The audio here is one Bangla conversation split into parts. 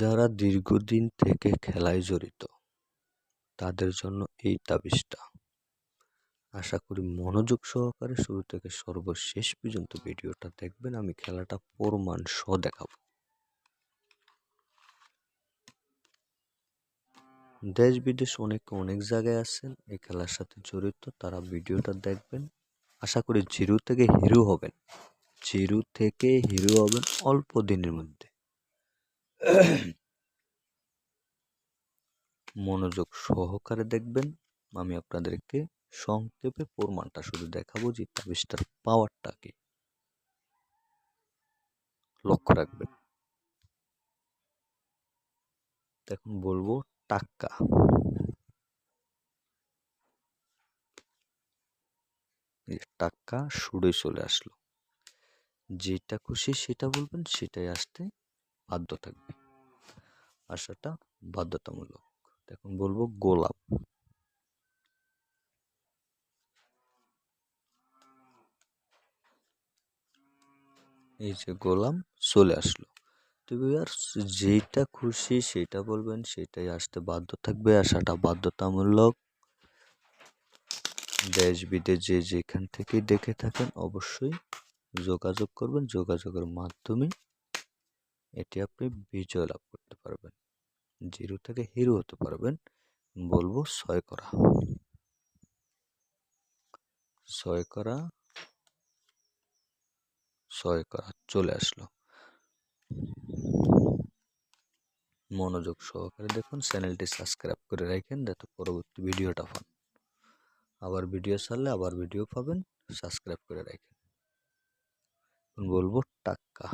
যারা দীর্ঘদিন থেকে খেলায় জড়িত, তাদের জন্য এই তাবিজটা। আশা করি মনোযোগ সহকারে শুরু থেকে সর্বশেষ পর্যন্ত ভিডিওটা দেখবেন, আমি খেলাটা প্রমাণ সহ দেখাবো। দেশ, বিদেশ অনেক অনেক জায়গায় আছেন, এই খেলার সাথে জড়িত, তারা ভিডিওটা দেখবেন। আশা করি জিরো থেকে হিরো হবেন। জিরো থেকে হিরো হবেন অল্প দিনের মধ্যে। মনোযোগ সহকারে দেখবেন। আমি আপনাদেরকে সংক্ষেপে প্রমাণটা শুধু দেখাবো যে তাবিজটার পাওয়ারটা কি। লক্ষ্য রাখবেন। এখন বলব টাক্কা। টাক্কা সুরে চলে আসলো। যেটা খুশি সেটা বলবেন, সেটাই আসতে বাধ্য থাকবে। আসাটা বাধ্যতামূলক। এখন বলব গোলাপ। এই যে গোলাম চলে আসলো। তো আর যেটা খুশি সেটা বলবেন, সেটাই আসতে বাধ্য থাকবে। আসাটা বাধ্যতামূলক। দেশ বিদেশ যে যেখান থেকেই দেখে থাকেন, অবশ্যই যোগাযোগ করবেন। যোগাযোগের মাধ্যমে এটি আপনি বিজয় লাভ করতে পারবেন। জিরো থেকে হিরো হতে পারবেন। বলব ছয় করা। ছয় করা। ছয় করা চলে আসলো। মনোযোগ সহকারে দেখুন, চ্যানেলটি সাবস্ক্রাইব করে রাখেন যাতে পরবর্তী ভিডিওটা পান। আবার ভিডিও ছাড়লে আবার ভিডিও পাবেন, সাবস্ক্রাইব করে রাখেন। বলব টাক্কা।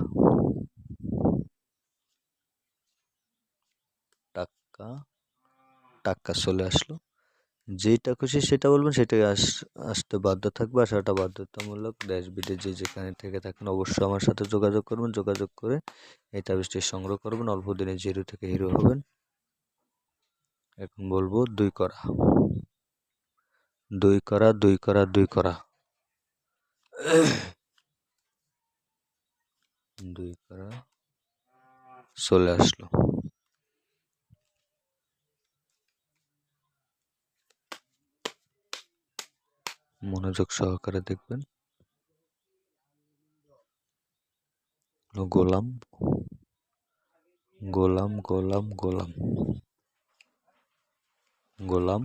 টাক্কা টাক্কা চলে আসলো। যেটা খুশি সেটা বলবেন, সেটাই আস, আসতে বাধ্য থাকবে। আসাটা বাধ্যতামূলক দেশ যে যেখানে থেকে থাকেন অবশ্যই আমার সাথে যোগাযোগ করবেন। যোগাযোগ করে এই তাবিজটি সংগ্রহ করবেন। অল্প দিনে জিরো থেকে হিরো হবেন। এখন বলব, দুই করা। দুই করা দুই করা দুই করা। দুই করা। চলে আসলো। মনোযোগ সহকারে দেখবেন। গোলাম গোলাম গোলাম গোলাম গোলাম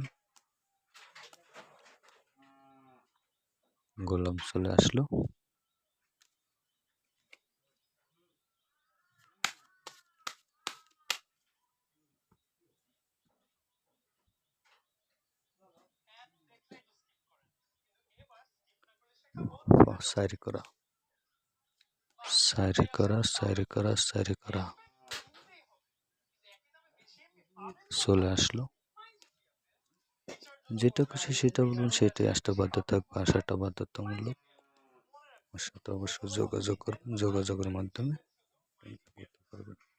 গোলাম চলে আসলো। সাইরি করা। সাইরি করা সাইরি করা সাইরি করা। চলে আসলো। যেটা খুশি সেটা বলুন, সেটাই। আসতে বাধ্য থাকবে, আসাটা বাধ্যতামূলক। আমার সাথে অবশ্যই যোগাযোগ করবেন, যোগাযোগের মাধ্যমে। পারবেন